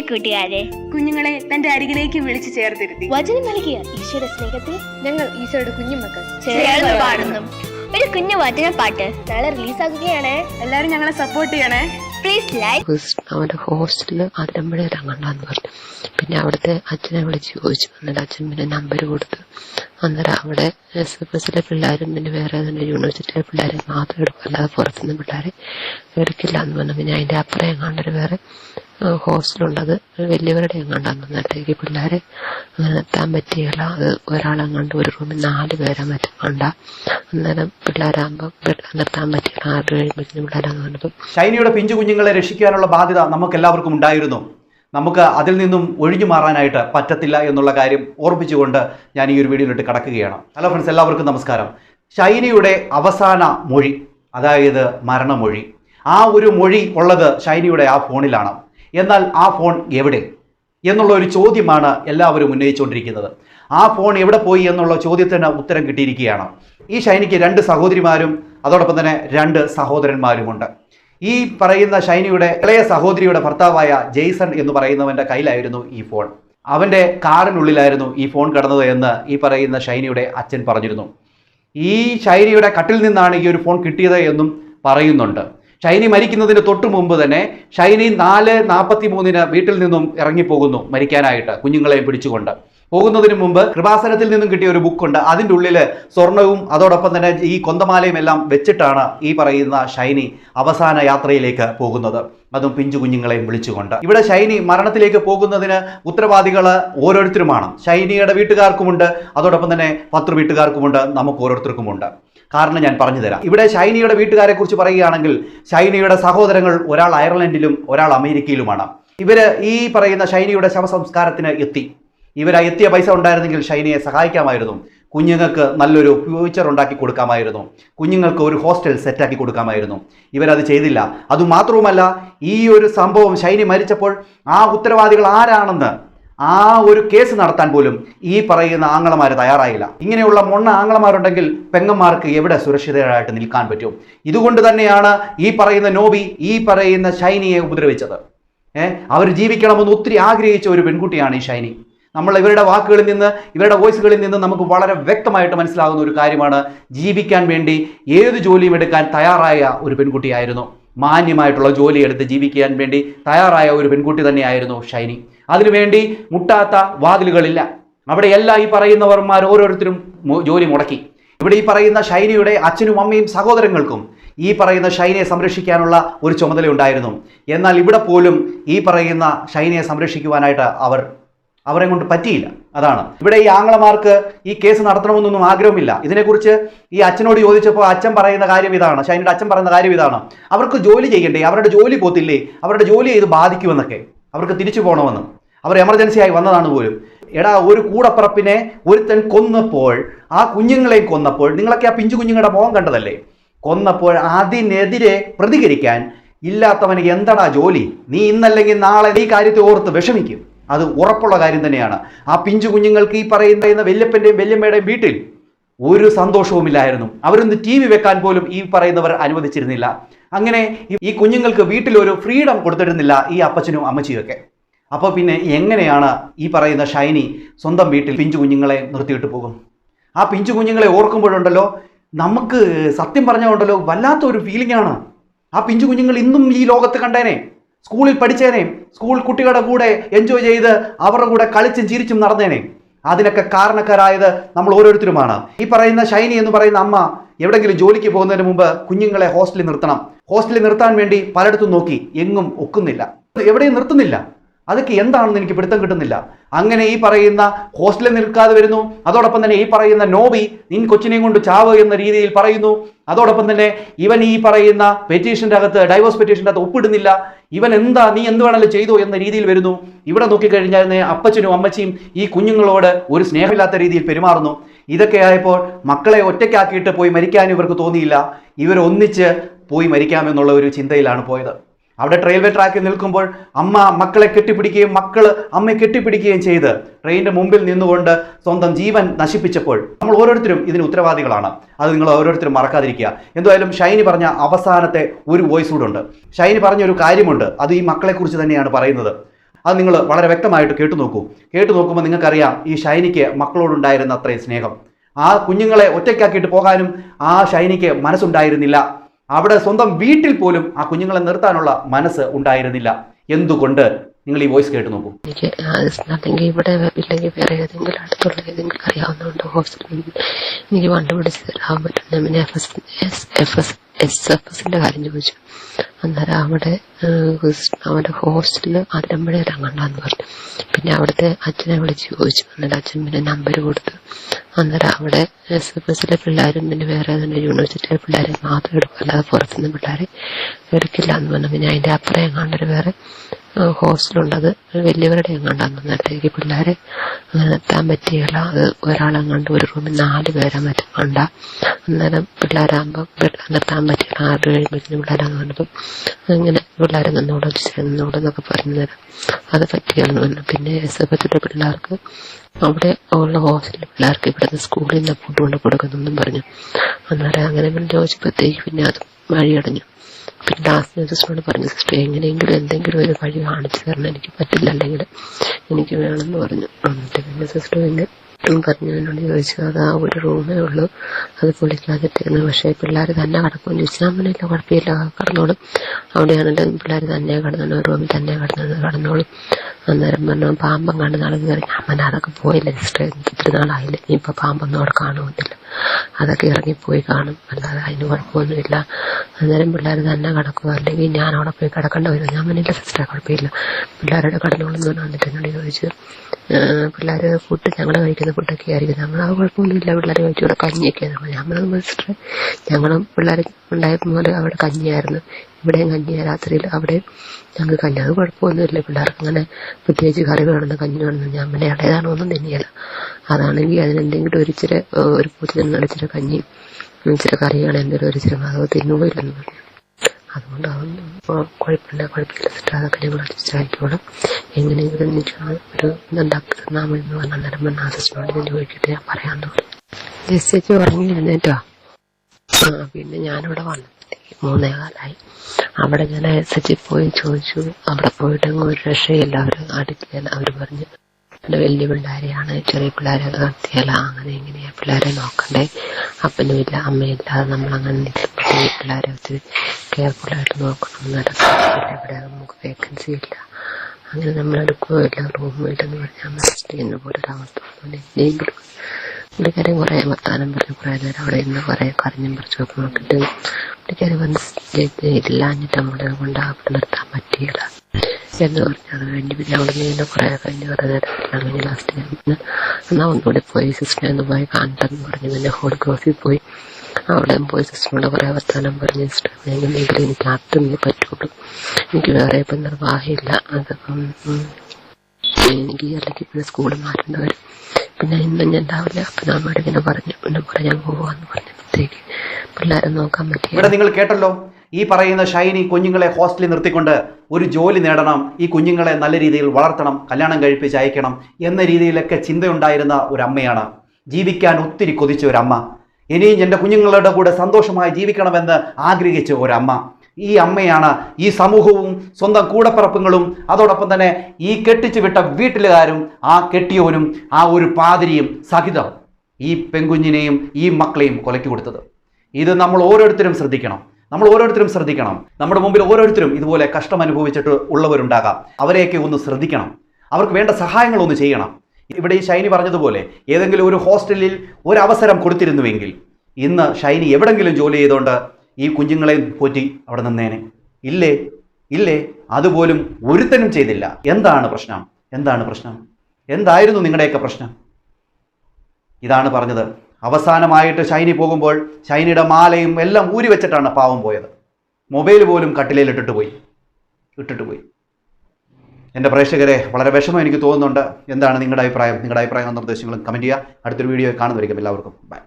കൂട്ടുകാരെ കുഞ്ഞുങ്ങളെ തന്റെ അരികിലേക്ക് വിളിച്ചു ചേർത്തിരുത്തി. വചനം നൽകിയ ഈശ്വര സ്നേഹത്തിൽ ഞങ്ങൾ ഈശോയുടെ കുഞ്ഞുമക്കൾ ചേർന്ന് പാടുന്നു. ഒരു കുഞ്ഞു വചന പാട്ട് നാളെ റിലീസ് ആക്കുകയാണ് എല്ലാരും ഞങ്ങളെ സപ്പോർട്ട് ചെയ്യണേ. പ്ലീസ് ലൈക്ക് അവന്റെ ഹോസ്റ്റലിൽ അതിരമ്പഴ ഇറങ്ങണ്ടെന്ന് പറഞ്ഞു. പിന്നെ അവിടുത്തെ അച്ഛനെ വിളിച്ച് ചോദിച്ചു. എന്നിട്ട് അച്ഛൻ പിന്നെ നമ്പർ കൊടുത്തു. അന്നേരം അവിടെ എസ് എഫ് എസിലെ പിള്ളേരും പിന്നെ വേറെ തന്നെ യൂണിവേഴ്സിറ്റിയിലെ പിള്ളേരെ മാത്രം എടുക്കും അല്ലാതെ പുറത്തുനിന്ന് പിള്ളേരെ എടുക്കില്ല എന്ന് പറഞ്ഞു. പിന്നെ അതിന്റെ അപ്പുറം എങ്ങാണ്ടൊരു വേറെ ഹോസ്റ്റലുണ്ടത്. വലിയവരുടെ എങ്ങാണ്ടാന്ന് അന്നേരത്തേക്ക് പിള്ളേരെ അങ്ങനെ നിർത്താൻ പറ്റിയില്ല. അത് ഒരാളെങ്ങാണ്ട് ഒരു റൂമിൽ നാല് പേരെ മറ്റും കണ്ട. അന്നേരം പിള്ളേരാകുമ്പോൾ നിർത്താൻ പറ്റിയില്ല. ആറ് കഴിയുമ്പോഴത്തേക്കും പറഞ്ഞപ്പോൾ ഷൈനിയുടെ പിഞ്ചു കുഞ്ഞുങ്ങളെ രക്ഷിക്കാനുള്ള ബാധ്യത നമുക്ക് എല്ലാവർക്കും ഉണ്ടായിരുന്നു. നമുക്ക് അതിൽ നിന്നും ഒഴിഞ്ഞു മാറാനായിട്ട് പറ്റത്തില്ല എന്നുള്ള കാര്യം ഓർമ്മിച്ചുകൊണ്ട് ഞാൻ ഈ ഒരു വീഡിയോയിലിട്ട് കടക്കുകയാണ്. ഹലോ ഫ്രണ്ട്സ് എല്ലാവർക്കും നമസ്കാരം. ഷൈനിയുടെ അവസാന മൊഴി അതായത് മരണമൊഴി. ആ ഒരു മൊഴി ഉള്ളത് ഷൈനിയുടെ ആ ഫോണിലാണ്. എന്നാൽ ആ ഫോൺ എവിടെ? എന്നുള്ള ഒരു ചോദ്യമാണ് എല്ലാവരും ഉന്നയിച്ചുകൊണ്ടിരിക്കുന്നത്. ആ ഫോൺ എവിടെ പോയി എന്നുള്ള ചോദ്യത്തിന് ഉത്തരം കിട്ടിയിരിക്കുകയാണ്. ഈ ഷൈനിക്ക് രണ്ട് സഹോദരിമാരും അതോടൊപ്പം തന്നെ രണ്ട് സഹോദരന്മാരുമുണ്ട്. ഈ പറയുന്ന ഷൈനിയുടെ ഇളയ സഹോദരിയുടെ ഭർത്താവായ ജെയ്സൺ എന്ന് പറയുന്നവന്റെ കയ്യിലായിരുന്നു ഈ ഫോൺ. അവന്റെ കാറിനുള്ളിലായിരുന്നു ഈ ഫോൺ കിടന്നത് എന്ന് ഈ പറയുന്ന ഷൈനിയുടെ അച്ഛൻ പറഞ്ഞിരുന്നു. ഈ ഷൈനിയുടെ കട്ടിൽ നിന്നാണ് ഈ ഒരു ഫോൺ കിട്ടിയത് എന്നും പറയുന്നുണ്ട്. ഷൈനി മരിക്കുന്നതിന് തൊട്ട് മുമ്പ് തന്നെ ഷൈനി നാല് നാൽപ്പത്തി മൂന്നിന് വീട്ടിൽ നിന്നും ഇറങ്ങിപ്പോകുന്നു മരിക്കാനായിട്ട് കുഞ്ഞുങ്ങളെയും പിടിച്ചുകൊണ്ട്. പോകുന്നതിന് മുമ്പ് കൃപാസനത്തിൽ നിന്നും കിട്ടിയ ഒരു ബുക്കുണ്ട് അതിന്റെ ഉള്ളിൽ സ്വർണവും അതോടൊപ്പം തന്നെ ഈ കൊന്തമാലയും എല്ലാം വെച്ചിട്ടാണ് ഈ പറയുന്ന ഷൈനി അവസാന യാത്രയിലേക്ക് പോകുന്നത്. അതും പിഞ്ചു കുഞ്ഞുങ്ങളെയും വിളിച്ചുകൊണ്ട്. ഇവിടെ ഷൈനി മരണത്തിലേക്ക് പോകുന്നതിന് ഉത്തരവാദികൾ ഓരോരുത്തരുമാണ്. ഷൈനിയുടെ വീട്ടുകാർക്കുമുണ്ട്. അതോടൊപ്പം തന്നെ പത്ര വീട്ടുകാർക്കുമുണ്ട്. നമുക്ക് ഓരോരുത്തർക്കുമുണ്ട്. കാരണം ഞാൻ പറഞ്ഞു തരാം ഇവിടെ ഷൈനിയുടെ വീട്ടുകാരെ കുറിച്ച് പറയുകയാണെങ്കിൽ ഷൈനിയുടെ സഹോദരങ്ങൾ ഒരാൾ അയർലൻഡിലും ഒരാൾ അമേരിക്കയിലുമാണ്. ഇവർ ഈ പറയുന്ന ഷൈനിയുടെ ശവസംസ്കാരത്തിന് എത്തി. ഇവർ എത്തിയ പൈസ ഉണ്ടായിരുന്നെങ്കിൽ ഷൈനയെ സഹായിക്കാമായിരുന്നു. കുഞ്ഞുങ്ങൾക്ക് നല്ലൊരു ഫ്യൂച്ചർ ഉണ്ടാക്കി കൊടുക്കാമായിരുന്നു. കുഞ്ഞുങ്ങൾക്ക് ഒരു ഹോസ്റ്റൽ സെറ്റാക്കി കൊടുക്കാമായിരുന്നു. ഇവരത് ചെയ്തില്ല. അതുമാത്രവുമല്ല ഈ ഒരു സംഭവം ഷൈനി മരിച്ചപ്പോൾ ആ ഉത്തരവാദികൾ ആരാണെന്ന് ആ ഒരു കേസ് നടത്താൻ പോലും ഈ പറയുന്ന ആങ്ങളമാർ തയ്യാറായില്ല. ഇങ്ങനെയുള്ള മൊണ്ണ ആങ്ങളമാരുണ്ടെങ്കിൽ പെങ്ങന്മാർക്ക് എവിടെ സുരക്ഷിതരായിട്ട് നിൽക്കാൻ പറ്റും? ഇതുകൊണ്ട് തന്നെയാണ് ഈ പറയുന്ന നോബി ഈ പറയുന്ന ഷൈനിയെ ഉപദ്രവിച്ചത്. ഏഹ് അവർ ജീവിക്കണമെന്ന് ഒത്തിരി ആഗ്രഹിച്ച ഒരു പെൺകുട്ടിയാണ് ഈ ഷൈനി. നമ്മൾ ഇവരുടെ വാക്കുകളിൽ നിന്ന് ഇവരുടെ വോയിസുകളിൽ നിന്ന് നമുക്ക് വളരെ വ്യക്തമായിട്ട് മനസ്സിലാകുന്ന ഒരു കാര്യമാണ്. ജീവിക്കാൻ വേണ്ടി ഏത് ജോലിയും എടുക്കാൻ തയ്യാറായ ഒരു പെൺകുട്ടിയായിരുന്നു. മാന്യമായിട്ടുള്ള ജോലി എടുത്ത് ജീവിക്കാൻ വേണ്ടി തയ്യാറായ ഒരു പെൺകുട്ടി തന്നെയായിരുന്നു ഷൈനി. അതിനുവേണ്ടി മുട്ടാത്ത വാതിലുകളില്ല. അവിടെ എല്ലാ ഈ പറയുന്നവർമാർ ഓരോരുത്തരും ജോലി മുടക്കി. ഇവിടെ ഈ പറയുന്ന ഷൈനിയുടെ അച്ഛനും അമ്മയും സഹോദരങ്ങൾക്കും ഈ പറയുന്ന ഷൈനയെ സംരക്ഷിക്കാനുള്ള ഒരു ചുമതല ഉണ്ടായിരുന്നു എന്നാൽ ഇവിടെ പോലും ഈ പറയുന്ന ഷൈനയെ സംരക്ഷിക്കുവാനായിട്ട് അവർ അവരെ കൊണ്ട് പറ്റിയില്ല. അതാണ്. ഇവിടെ ഈ ആംഗ്ലമാർക്ക് ഈ കേസ് നടത്തണമെന്നൊന്നും ആഗ്രഹമില്ല. ഇതിനെക്കുറിച്ച് ഈ അച്ഛനോട് ചോദിച്ചപ്പോൾ അച്ഛൻ പറയുന്ന കാര്യം ഇതാണ്. ഷൈനിയുടെ അച്ഛൻ പറയുന്ന കാര്യം ഇതാണ്. അവർക്ക് ജോലി ചെയ്യണ്ടേ? അവരുടെ ജോലി പോത്തില്ലേ? അവരുടെ ജോലി ചെയ്ത് ബാധിക്കുമെന്നൊക്കെ. അവർക്ക് തിരിച്ചു പോകണമെന്ന് അവർ എമർജൻസി ആയി വന്നതാണ് പോലും. എടാ ഒരു കൂടപ്പറപ്പിനെ ഒരുത്തൻ കൊന്നപ്പോൾ ആ കുഞ്ഞുങ്ങളെയും കൊന്നപ്പോൾ നിങ്ങളൊക്കെ ആ പിഞ്ചു കുഞ്ഞുങ്ങളുടെ മുഖം കണ്ടതല്ലേ? കൊന്നപ്പോൾ അതിനെതിരെ പ്രതികരിക്കാൻ ഇല്ലാത്തവന് എന്തടാ ജോലി? നീ ഇന്നല്ലെങ്കിൽ നാളെ ഈ കാര്യത്തെ ഓർത്ത് വിഷമിക്കും. അത് ഉറപ്പുള്ള കാര്യം തന്നെയാണ്. ആ പിഞ്ചു കുഞ്ഞുങ്ങൾക്ക് ഈ പറയുന്ന വല്യപ്പന്റെയും വല്യമ്മയുടെയും വീട്ടിൽ ഒരു സന്തോഷവുമില്ലായിരുന്നു. അവരൊന്ന് ടി വി വെക്കാൻ പോലും ഈ പറയുന്നവർ അനുവദിച്ചിരുന്നില്ല. അങ്ങനെ ഈ- കുഞ്ഞുങ്ങൾക്ക് വീട്ടിലൊരു ഫ്രീഡം കൊടുത്തിരുന്നില്ല ഈ അപ്പച്ചനും അമ്മച്ചിയൊക്കെ. അപ്പോൾ പിന്നെ എങ്ങനെയാണ് ഈ പറയുന്ന ഷൈനി സ്വന്തം വീട്ടിൽ പിഞ്ചു കുഞ്ഞുങ്ങളെ നിർത്തിയിട്ട് പോകും? ആ പിഞ്ചു കുഞ്ഞുങ്ങളെ ഓർക്കുമ്പോഴുണ്ടല്ലോ നമുക്ക് സത്യം പറഞ്ഞുകൊണ്ടല്ലോ വല്ലാത്ത ഒരു ഫീലിംഗ് ആണ്. ആ പിഞ്ചു കുഞ്ഞുങ്ങൾ ഇന്നും ഈ ലോകത്ത് കണ്ടേനെ. സ്കൂളിൽ പഠിച്ചേനെ സ്കൂൾ കുട്ടികളുടെ കൂടെ എൻജോയ് ചെയ്ത് അവരുടെ കൂടെ കളിച്ചും ചിരിച്ചും നടന്നേനെ. അതിനൊക്കെ കാരണക്കാരായത് നമ്മൾ ഓരോരുത്തരുമാണ്. ഈ പറയുന്ന ഷൈനി എന്ന് പറയുന്ന അമ്മ എവിടെങ്കിലും ജോലിക്ക് പോകുന്നതിന് മുമ്പ് കുഞ്ഞുങ്ങളെ ഹോസ്റ്റലിൽ നിർത്തണം. ഹോസ്റ്റലിൽ നിർത്താൻ വേണ്ടി പലയിടത്തും നോക്കി. എങ്ങും ഒക്കുന്നില്ല. എവിടെയും നിർത്തുന്നില്ല. അതൊക്കെ എന്താണെന്ന് എനിക്ക് പിടുത്തം കിട്ടുന്നില്ല. അങ്ങനെ ഈ പറയുന്ന ഹോസ്റ്റലിൽ നിൽക്കാതെ വരുന്നു. അതോടൊപ്പം തന്നെ ഈ പറയുന്ന നോബി നിൻ കൊച്ചിനെയും കൊണ്ട് ചാവ് എന്ന രീതിയിൽ പറയുന്നു. അതോടൊപ്പം തന്നെ ഇവൻ ഈ പറയുന്ന പെറ്റീഷന്റെ അകത്ത് ഡൈവോഴ്സ് പെറ്റീഷന്റെ അകത്ത് ഒപ്പിടുന്നില്ല. ഇവൻ എന്താ നീ എന്ത് വേണമെങ്കിലും ചെയ്തു എന്ന രീതിയിൽ വരുന്നു. ഇവിടെ നോക്കിക്കഴിഞ്ഞാൽ അപ്പച്ചനും അമ്മച്ചിയും ഈ കുഞ്ഞുങ്ങളോട് ഒരു സ്നേഹമില്ലാത്ത രീതിയിൽ പെരുമാറുന്നു. ഇതൊക്കെ ആയപ്പോൾ മക്കളെ ഒറ്റയ്ക്കാക്കിയിട്ട് പോയി മരിക്കാൻ ഇവർക്ക് തോന്നിയില്ല. ഇവരൊന്നിച്ച് പോയി മരിക്കാമെന്നുള്ള ഒരു ചിന്തയിലാണ് പോയത്. അവിടെ റെയിൽവേ ട്രാക്കിൽ നിൽക്കുമ്പോൾ അമ്മ മക്കളെ കെട്ടിപ്പിടിക്കുകയും മക്കൾ അമ്മയെ കെട്ടിപ്പിടിക്കുകയും ചെയ്ത് ട്രെയിനിന്റെ മുമ്പിൽ നിന്നുകൊണ്ട് സ്വന്തം ജീവൻ നശിപ്പിച്ചപ്പോൾ നമ്മൾ ഓരോരുത്തരും ഇതിന് ഉത്തരവാദികളാണ്. അത് നിങ്ങൾ ഓരോരുത്തരും മറക്കാതിരിക്കുക. എന്തായാലും ഷൈനി പറഞ്ഞ അവസാനത്തെ ഒരു വോയിസ് കൂടെ ഉണ്ട്. ഷൈനി പറഞ്ഞ ഒരു കാര്യമുണ്ട്. അത് ഈ മക്കളെക്കുറിച്ച് തന്നെയാണ് പറയുന്നത്. അത് നിങ്ങൾ വളരെ വ്യക്തമായിട്ട് കേട്ടു നോക്കൂ. കേട്ടു നോക്കുമ്പോൾ നിങ്ങൾക്കറിയാം ഈ ഷൈനിക്ക് മക്കളോടുണ്ടായിരുന്ന അത്രയും സ്നേഹം. ആ കുഞ്ഞുങ്ങളെ ഒറ്റയ്ക്കാക്കിയിട്ട് പോകാനും ആ ഷൈനിക്ക് മനസ്സുണ്ടായിരുന്നില്ല. അവിടെ സ്വന്തം വീട്ടിൽ പോലും ആ കുഞ്ഞുങ്ങളെ നിർത്താനുള്ള മനസ്സ് ഉണ്ടായിരുന്നില്ല. എന്തുകൊണ്ട്? നിങ്ങൾ ഈ വോയിസ് കേട്ട് നോക്കൂ. എനിക്ക് അല്ലെങ്കിൽ ഇവിടെ ഇല്ലെങ്കിൽ വേറെ ഏതെങ്കിലും അടുത്തുള്ള ഏതെങ്കിലും അറിയാവുന്നതുകൊണ്ട് ഹോസ്പിറ്റലിൽ എനിക്ക് കണ്ടുപിടിച്ച് തരാൻ പറ്റുന്ന F S F S S F എസിന്റെ കാര്യം ചോദിച്ചു. അന്നേരം അവിടെ അവന്റെ ഹോസ്റ്റലിൽ അതിരമ്പഴ ഇറങ്ങണ്ടെന്ന് പറഞ്ഞു. പിന്നെ അവിടുത്തെ അച്ഛനെ വിളിച്ച് ചോദിച്ചു. അന്നേരം അച്ഛൻ പിന്നെ നമ്പർ കൊടുത്തു. അന്നേരം അവിടെ എസ് എഫ് എസിലെ പിള്ളേരും പിന്നെ വേറെ തന്നെ യൂണിവേഴ്സിറ്റിയിലെ പിള്ളേരെ മാത്രം എടുക്കും. അല്ലാതെ പുറത്തുനിന്ന് പിള്ളേരെ എടുക്കില്ല എന്ന് പറഞ്ഞു. പിന്നെ അതിന്റെ അപ്പുറം എങ്ങാണ്ടൊരു വേറെ ഹോസ്റ്റലുണ്ട് അത് വലിയവരുടെ എങ്ങാണ്ടാന്ന് നേരത്തേക്ക് പിള്ളേരെ അങ്ങനെ നിർത്താൻ പറ്റിയില്ല. അത് ഒരാളെങ്ങാണ്ട് ഒരു റൂമിൽ നാല് പേരെ മറ്റും കണ്ട. അന്നേരം പിള്ളേരാകുമ്പോൾ നിർത്താൻ പറ്റിയില്ല. ആറ് കഴിയുമ്പോഴത്തേക്കും പിള്ളേരാന്ന് പറഞ്ഞപ്പം അങ്ങനെ പിള്ളേരെ നിന്നോട് നിന്നോട് എന്നൊക്കെ പറഞ്ഞു തരാം. അത് പറ്റിയെന്ന് പറഞ്ഞു. പിന്നെ എസ് എഫ് എത്തിയുടെ പിള്ളേർക്ക് അവിടെ ഉള്ള ഹോസ്റ്റലിലെ പിള്ളേർക്ക് ഇവിടുന്ന് സ്കൂളിൽ നിന്ന് ഫുഡ് കൊണ്ട് കൊടുക്കുന്നെന്നും പറഞ്ഞു. അന്നേരം അങ്ങനെ ചോദിച്ചപ്പോഴത്തേക്ക് പിന്നെ അത് വഴിയടഞ്ഞു. ലാസ്റ്റ് സിസ്റ്ററോട് പറഞ്ഞു സിസ്റ്റർ എങ്ങനെയെങ്കിലും എന്തെങ്കിലും ഒരു വഴി കാണിച്ചു തരണം. എനിക്ക് പറ്റില്ല അല്ലെങ്കിൽ എനിക്ക് വേണമെന്ന് പറഞ്ഞു. എന്നിട്ട് പിന്നെ സിസ്റ്റർ പിന്നെ പറഞ്ഞു എന്നോട് ചോദിച്ചു അത് ആ ഒരു റൂമേ ഉള്ളൂ. അത് പൊളിക്കാതിട്ടിരുന്നു പക്ഷേ പിള്ളേർ തന്നെ കിടക്കും ചോദിച്ചാൽ അങ്ങനെയില്ല കുഴപ്പമില്ല. കടന്നോളും. അവിടെയാണെങ്കിലും പിള്ളേർ തന്നെ കടന്നു റൂമിൽ തന്നെ കടന്നു കടന്നോളും. അന്നേരം പറഞ്ഞു പാമ്പം കണ്ട് നടന്നു കയറി അമ്മന അതൊക്കെ പോയില്ല സിസ്റ്റർ. ഇത്തിരി നാളായില്ല ഇനിയിപ്പോൾ പാമ്പൊന്നും അവിടെ കാണുമെന്നില്ല അതൊക്കെ ഇറങ്ങിപ്പോയി കാണും. അല്ലാതെ അതിന് കുഴപ്പമൊന്നുമില്ല. അന്നേരം പിള്ളേർ തന്നെ കിടക്കുക അല്ലെങ്കിൽ ഞാൻ അവിടെ പോയി കിടക്കേണ്ട വരും. ഞാൻ പറഞ്ഞില്ല സിസ്റ്റർ കുഴപ്പമില്ല. പിള്ളേരുടെ കടന്നോളെന്ന് ഞാൻ വന്നിട്ട് എന്നോട് ചോദിച്ചു പിള്ളേർ ഫുഡ് ഞങ്ങൾ കഴിക്കുന്ന ഫുഡൊക്കെ ആയിരിക്കും. ഞങ്ങൾ ആ കുഴപ്പമൊന്നുമില്ല. പിള്ളേർ കഴിച്ചു ഇവിടെ കഞ്ഞിയൊക്കെ ഞാൻ സിസ്റ്ററെ ഞങ്ങളും പിള്ളേർ ഉണ്ടായപ്പോൾ അവിടെ കഞ്ഞിയായിരുന്നു. ഇവിടെയും കഞ്ഞിയാ രാത്രിയിൽ. അവിടെ ഞങ്ങൾ കഞ്ഞി. അത് കുഴപ്പമൊന്നുമില്ല. പിള്ളേർക്ക് അങ്ങനെ പ്രത്യേകിച്ച് കറി വേണമെന്ന് കഞ്ഞി വേണമെന്ന് ഞാൻ പിന്നെ ഇടയതാണോ ഒന്നും തന്നെയല്ല അതാണെങ്കിൽ അതിനെന്തെങ്കിലും ഒരു ഇച്ചിരി ഒരു പൂച്ച നിന്ന് ഇച്ചിരി കഞ്ഞി ഇച്ചിരി കറിയാണ് എന്തെങ്കിലും ഒരു ഇച്ചിരി അത് തിന്നുകയില്ലെന്ന് പറഞ്ഞു. അതുകൊണ്ട് ഇപ്പൊ കുഴപ്പമില്ല കുഴപ്പമില്ല. സിസ്റ്റർ അതൊക്കെ ഞങ്ങൾ അഡ്ജസ്റ്റ് ആയിക്കോളാം എങ്ങനെയെങ്കിലും എനിക്ക് ഒരു ഇതുണ്ടാക്കി എന്ന് പറഞ്ഞ അന്നേരം പറഞ്ഞ ആസിസ്റ്റോട് ഞാൻ ചോദിക്കട്ടെ ഞാൻ പറയാമെന്ന് പറഞ്ഞു. ജസ്റ്റ് ചേച്ചി ഉറങ്ങി എഴുന്നേറ്റോ? ആ പിന്നെ ഞാനിവിടെ വന്നു മൂന്നേ കാലായി. അവിടെ ഞാൻ എസ് എച്ച് പോയി ചോദിച്ചു. അവിടെ പോയിട്ടങ്ങ് ഒരു രക്ഷയില്ല. അവർ അടുക്കില്ല അവർ പറഞ്ഞു. പിന്നെ വലിയ പിള്ളേരെയാണ് ചെറിയ പിള്ളേരെ നടത്തിയല്ല അങ്ങനെ എങ്ങനെയാ പിള്ളേരെ നോക്കണ്ടേ. അപ്പനും ഇല്ല അമ്മയില്ല അത് നമ്മൾ അങ്ങനെ നിൽക്കുമ്പോൾ പിള്ളേരെ ഒത്തിരി കെയർഫുള്ളായിട്ട് നോക്കണം ഇവിടെ നമുക്ക് വേക്കൻസി ഇല്ല. അങ്ങനെ നമ്മൾ എടുക്കുകയില്ല റൂമും ഇല്ലെന്ന് പറഞ്ഞാൽ ചെയ്യുന്ന പോലെ ഒരു അവസ്ഥ. എങ്കിലും പുള്ളിക്കാരൻ കുറെ വർത്താനം പറഞ്ഞു കുറെ നേരം അവിടെ ഇന്ന് കുറെ കരഞ്ഞും പറിച്ചൊക്കെ നോക്കിട്ട് പുള്ളിക്കാരൻ വന്ന് എന്നിട്ട് നമ്മളെ കൊണ്ട് അവിടെ നിർത്താൻ പറ്റിയില്ല. എന്ന് പറഞ്ഞു അത് കഴിഞ്ഞ് പിന്നെ അവിടെ നിന്ന് കുറേ കഴിഞ്ഞ് കുറേ നേരം അങ്ങനെ ലാസ്റ്റ് ഞാൻ പിന്നെ എന്നാൽ ഒന്നുകൂടി പോയി സിസ്റ്റർ ഒന്ന് പോയി കാണട്ടെന്ന് പറഞ്ഞു. പിന്നെ ക്രോസിൽ പോയി. അവിടെ പോയി സിസ്റ്ററിനോട് കുറെ വർത്താനം പറഞ്ഞു. സിസ്റ്റർ എങ്ങനെയെങ്കിലും എനിക്ക് അത്രേ പറ്റുള്ളൂ. എനിക്ക് വേറെ ഇപ്പം നിർവാഹമില്ല അതപ്പം എനിക്ക് അല്ലെങ്കിൽ പിന്നെ സ്കൂളിൽ മാറ്റേണ്ടി വരും. പിന്നെ ഇന്ന് ഞാൻ രാവിലെ അപ്പനമ്മയോട് ഇങ്ങനെ പറഞ്ഞു. പിന്നെ പറയാൻ പോവാന്ന് നോക്കാൻ ഇവിടെ നിങ്ങൾ കേട്ടല്ലോ ഈ പറയുന്ന ഷൈനി കുഞ്ഞുങ്ങളെ ഹോസ്റ്റലിൽ നിർത്തിക്കൊണ്ട് ഒരു ജോലി നേടണം ഈ കുഞ്ഞുങ്ങളെ നല്ല രീതിയിൽ വളർത്തണം കല്യാണം കഴിപ്പിച്ച് അയക്കണം എന്ന രീതിയിലൊക്കെ ചിന്തയുണ്ടായിരുന്ന ഒരു അമ്മയാണ് ജീവിക്കാൻ ഒത്തിരി കൊതിച്ച ഒരു അമ്മ ഇനിയും എന്റെ കുഞ്ഞുങ്ങളുടെ കൂടെ സന്തോഷമായി ജീവിക്കണമെന്ന് ആഗ്രഹിച്ച ഒരമ്മ. ഈ അമ്മയാണ് ഈ സമൂഹവും സ്വന്തം കൂടപ്പിറപ്പുകളും അതോടൊപ്പം തന്നെ ഈ കെട്ടിച്ചു വിട്ട വീട്ടിലുകാരും ആ കെട്ടിയവനും ആ ഒരു പാതിരിയും സഹിതം. ഈ പെൺകുഞ്ഞിനെയും ഈ മക്കളെയും കൊലയ്ക്ക് കൊടുത്തത്. ഇത് നമ്മൾ ഓരോരുത്തരും ശ്രദ്ധിക്കണം. നമ്മൾ ഓരോരുത്തരും ശ്രദ്ധിക്കണം. നമ്മുടെ മുമ്പിൽ ഓരോരുത്തരും ഇതുപോലെ കഷ്ടം അനുഭവിച്ചിട്ട് ഉള്ളവരുണ്ടാകാം. അവരെയൊക്കെ ഒന്ന് ശ്രദ്ധിക്കണം. അവർക്ക് വേണ്ട സഹായങ്ങൾ ഒന്ന് ചെയ്യണം. ഇവിടെ ഈ ഷൈനി പറഞ്ഞതുപോലെ ഏതെങ്കിലും ഒരു ഹോസ്റ്റലിൽ ഒരു അവസരം കൊടുത്തിരുന്നുവെങ്കിൽ ഇന്ന് ഷൈനി എവിടെങ്കിലും ജോലി ചെയ്തുകൊണ്ട് ഈ കുഞ്ഞുങ്ങളെ പോറ്റി അവിടെ നിന്നേനെ. ഇല്ലേ? ഇല്ലേ? അതുപോലും ഒരുത്തനും ചെയ്തില്ല. എന്താണ് പ്രശ്നം? എന്താണ് പ്രശ്നം? എന്തായിരുന്നു നിങ്ങളുടെയൊക്കെ പ്രശ്നം? ഇതാണ് പറഞ്ഞത്. അവസാനമായിട്ട് ഷൈനി പോകുമ്പോൾ ഷൈനിയുടെ മാലയും എല്ലാം ഊരി വെച്ചിട്ടാണ് പാവം പോയത്. മൊബൈൽ പോലും കട്ടിലയിൽ ഇട്ടിട്ട് പോയി. ഇട്ടിട്ട് പോയി. എന്റെ പ്രേക്ഷകരെ വളരെ വിഷമം എനിക്ക് തോന്നുന്നുണ്ട്. എന്താണ് നിങ്ങളുടെ അഭിപ്രായം? നിങ്ങളുടെ അഭിപ്രായങ്ങളും നിർദ്ദേശങ്ങളും കമന്റ് ചെയ്യുക. അടുത്തൊരു വീഡിയോ കാണുന്നതായിരിക്കും എല്ലാവർക്കും. ബൈ